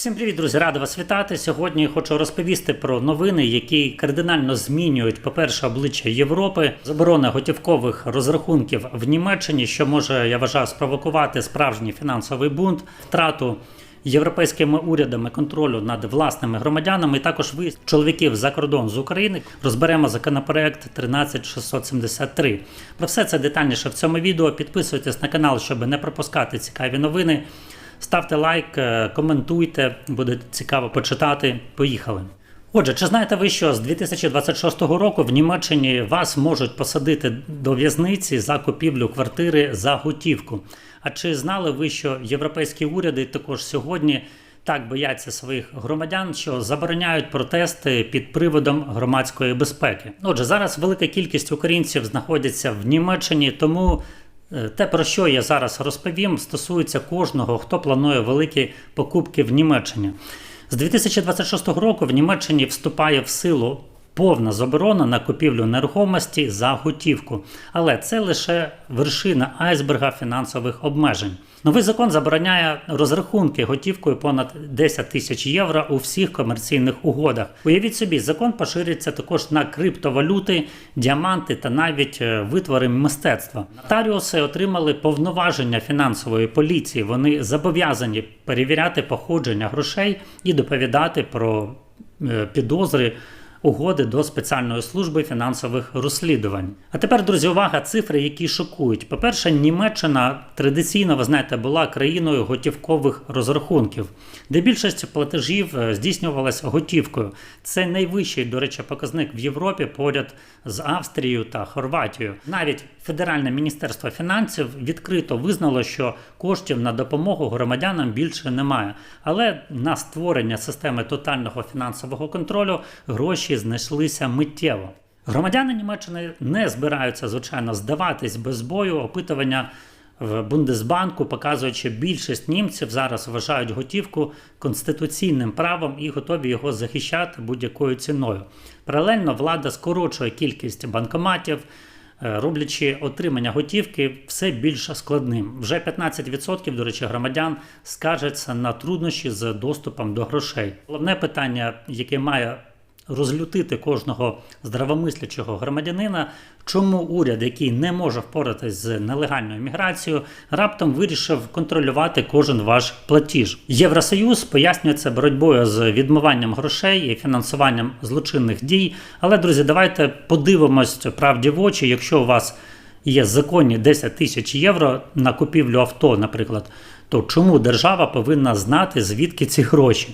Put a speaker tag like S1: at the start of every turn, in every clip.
S1: Всім привіт, друзі! Радий вас вітати. Сьогодні хочу розповісти про новини, які кардинально змінюють, по-перше, обличчя Європи, заборона готівкових розрахунків в Німеччині, що може, я вважаю, спровокувати справжній фінансовий бунт, втрату європейськими урядами контролю над власними громадянами. І також виїзд чоловіків за кордон з України розберемо законопроект 13673. Про все це детальніше в цьому відео. Підписуйтесь на канал, щоб не пропускати цікаві новини. Ставте лайк, е, коментуйте, буде цікаво почитати. Поїхали. Отже, чи знаєте ви, що з 2026 року в Німеччині вас можуть посадити до в'язниці за купівлю квартири за готівку? А чи знали ви, що європейські уряди також сьогодні так бояться своїх громадян, що забороняють протести під приводом громадської безпеки? Отже, зараз велика кількість українців знаходяться в Німеччині, тому те, про що я зараз розповім, стосується кожного, хто планує великі покупки в Німеччині. З 2026 року в Німеччині вступає в силу повна заборона на купівлю нерухомості за готівку. Але це лише вершина айсберга фінансових обмежень. Новий закон забороняє розрахунки готівкою понад 10 тисяч євро у всіх комерційних угодах. Уявіть собі, закон поширюється також на криптовалюти, діаманти та навіть е, витвори мистецтва. Нотаріуси отримали повноваження фінансової поліції. Вони зобов'язані перевіряти походження грошей і доповідати про е, підозри угоди до спеціальної служби фінансових розслідувань. А тепер, друзі, увага, цифри, які шокують. По-перше, Німеччина традиційно, ви знаєте, була країною готівкових розрахунків, де більшість платежів е, здійснювалася готівкою. Це найвищий, до речі, показник в Європі поряд з Австрією та Хорватією. Навіть Федеральне міністерство фінансів відкрито визнало, що коштів на допомогу громадянам більше немає. Але на створення системи тотального фінансового контролю гроші знайшлися миттєво. Громадяни Німеччини не збираються, звичайно, здаватись без бою. Опитування в Бундесбанку показують, що більшість німців зараз вважають готівку конституційним правом і готові його захищати будь-якою ціною. Паралельно влада скорочує кількість банкоматів. е, Роблячи отримання готівки все більш складним. Вже 15% до речі, громадян скаржаться на труднощі з доступом до грошей. Головне питання, яке має розлютити кожного здравомислячого громадянина, чому уряд, який не може впоратись з нелегальною міграцією, раптом вирішив контролювати кожен ваш платіж. Євросоюз пояснює це боротьбою з відмиванням грошей і фінансуванням злочинних дій. Але, друзі, давайте подивимось правді в очі, якщо у вас є законні 10 тисяч євро на купівлю авто, наприклад, то чому держава повинна знати, звідки ці гроші?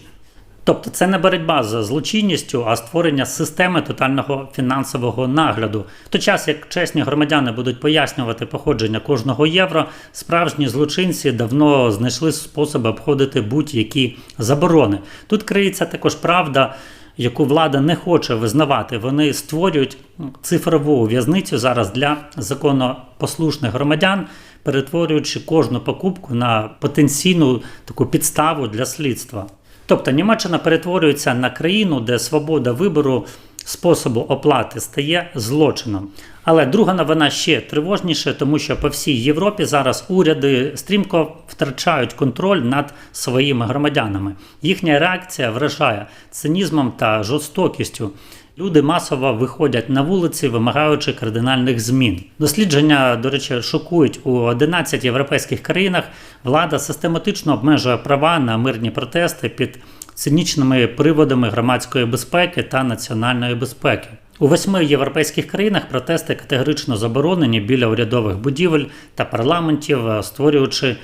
S1: Тобто це не боротьба з злочинністю, а створення системи тотального фінансового нагляду. В той час, як чесні громадяни будуть пояснювати походження кожного євро, справжні злочинці давно знайшли способи обходити будь-які заборони. Тут криється також правда, яку влада не хоче визнавати. Вони створюють цифрову в'язницю зараз для законопослушних громадян, перетворюючи кожну покупку на потенційну таку підставу для слідства. Тобто Німеччина перетворюється на країну, де свобода вибору способу оплати стає злочином. Але друга новина ще тривожніше, тому що по всій Європі зараз уряди стрімко втрачають контроль над своїми громадянами. Їхня реакція вражає цинізмом та жорстокістю. Люди масово виходять на вулиці, вимагаючи кардинальних змін. Дослідження, до речі, шокують у 11 європейських країнах. Влада систематично обмежує права на мирні протести під цинічними приводами громадської безпеки та національної безпеки. У восьми європейських країнах протести категорично заборонені біля урядових будівель та парламентів, створюючи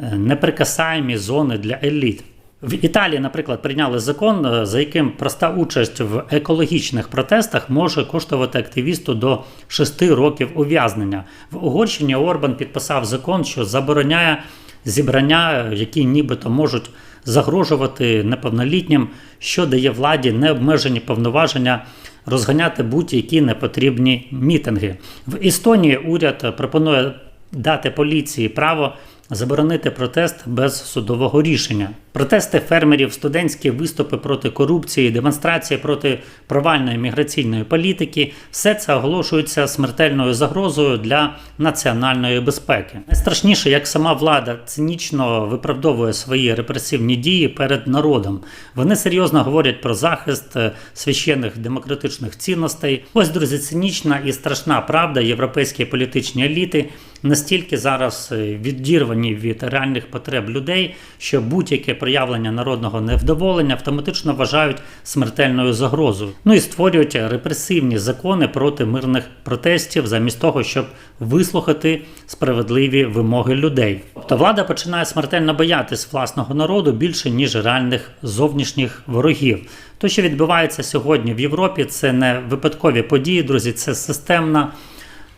S1: е, неприкасаємі зони для еліт. В Італії, наприклад, прийняли закон, е, за яким проста участь в екологічних протестах може коштувати активісту до 6 років ув'язнення. В Угорщині Орбан підписав закон, що забороняє зібрання, які нібито можуть загрожувати неповнолітнім, що дає владі необмежені повноваження розганяти будь-які непотрібні мітинги. В Естонії уряд пропонує дати поліції право заборонити протест без судового рішення. Протести фермерів, студентські виступи проти корупції, демонстрації проти провальної міграційної політики все це оголошується смертельною загрозою для національної безпеки. Найстрашніше, як сама влада цинічно виправдовує свої репресивні дії перед народом. Вони серйозно говорять про захист е, священних демократичних цінностей. Ось друзі, цинічна і страшна правда європейської політичні еліти настільки зараз е, відірвані від реальних потреб людей, що будь-яке проявлення народного невдоволення автоматично вважають смертельною загрозою. Ну і створюють репресивні закони проти мирних протестів, замість того, щоб вислухати справедливі вимоги людей. Тобто влада починає смертельно боятись власного народу більше ніж реальних зовнішніх ворогів. То, що відбувається сьогодні в Європі, це не випадкові події, друзі, це системна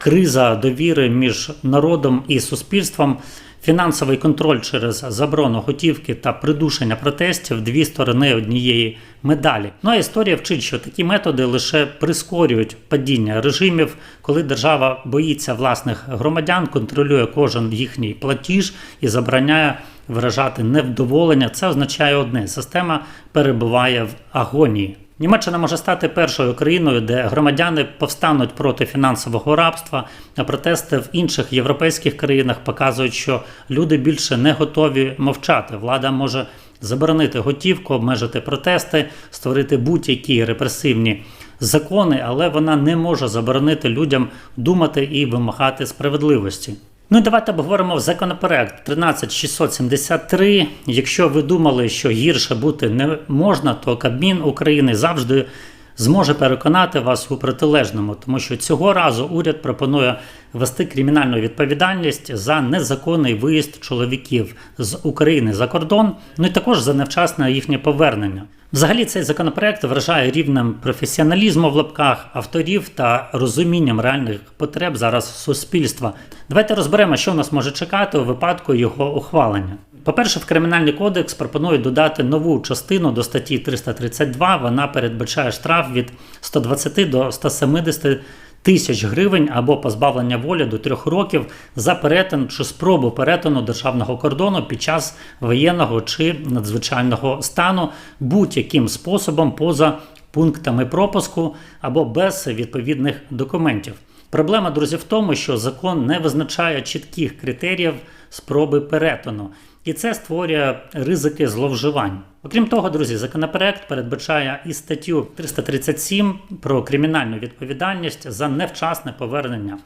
S1: криза довіри між народом і суспільством, фінансовий контроль через заборону готівки та придушення протестів дві сторони однієї медалі. Ну а історія вчить, що такі методи лише прискорюють падіння режимів, коли держава боїться власних громадян, контролює кожен їхній платіж і забороняє виражати невдоволення. Це означає одне: система перебуває в агонії. Німеччина може стати першою країною, де громадяни повстануть проти фінансового рабства, а протести в інших європейських країнах показують, що люди більше не готові мовчати. Влада може заборонити готівку, обмежити протести, створити будь-які репресивні закони, але вона не може заборонити людям думати і вимагати справедливості. Ну і давайте обговоримо законопроект 13673. Якщо ви думали, що гірше бути не можна, то Кабмін України завжди зможе переконати вас у протилежному, тому що цього разу уряд пропонує ввести кримінальну відповідальність за незаконний виїзд чоловіків з України за кордон, ну і також за невчасне їхнє повернення. Взагалі, цей законопроект вражає рівнем професіоналізму в лапках авторів та розумінням реальних потреб зараз суспільства. Давайте розберемо, що нас може чекати у випадку його ухвалення. По-перше, в кримінальний кодекс пропонують додати нову частину до статті 332. Вона передбачає штраф від 120 до 170 тисяч гривень або позбавлення волі до трьох років за перетин чи спробу перетину державного кордону під час воєнного чи надзвичайного стану будь-яким способом поза пунктами пропуску або без відповідних документів. Проблема, друзі, в тому, що закон не визначає чітких критеріїв спроби перетину, і це створює ризики зловживань. Окрім того, друзі, законопроект передбачає і статтю 337 про кримінальну відповідальність за невчасне повернення.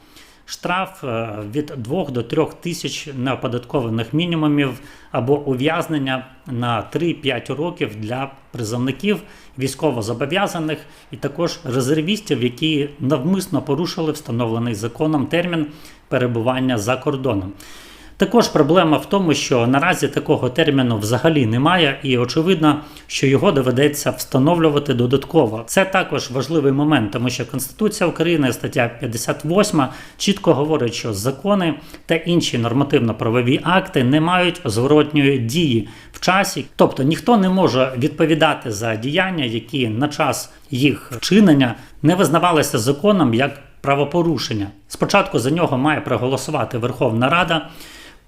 S1: Штраф е, від 2 до 3 тисяч неоподаткованих мінімумів або ув'язнення на 3-5 років для призовників, військовозобов'язаних і також резервістів, які навмисно порушили встановлений законом термін перебування за кордоном. Також проблема в тому, що наразі такого терміну взагалі немає, і очевидно, що його доведеться встановлювати додатково. Це також важливий момент, тому що Конституція України, стаття 58, чітко говорить, що закони та інші нормативно-правові акти не мають зворотньої дії в часі, тобто ніхто не може відповідати за діяння, які на час їх вчинення не визнавалися законом як правопорушення. Спочатку за нього має проголосувати Верховна Рада.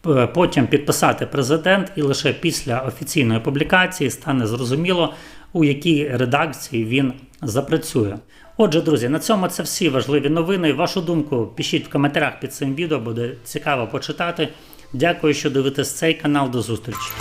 S1: Е, Потім підписати президент, і лише після офіційної публікації стане зрозуміло, у якій редакції він запрацює. Отже, друзі, на цьому це всі важливі новини. Вашу думку пишіть в коментарях під цим відео, буде цікаво почитати. Дякую, що дивитесь цей канал. До зустрічі.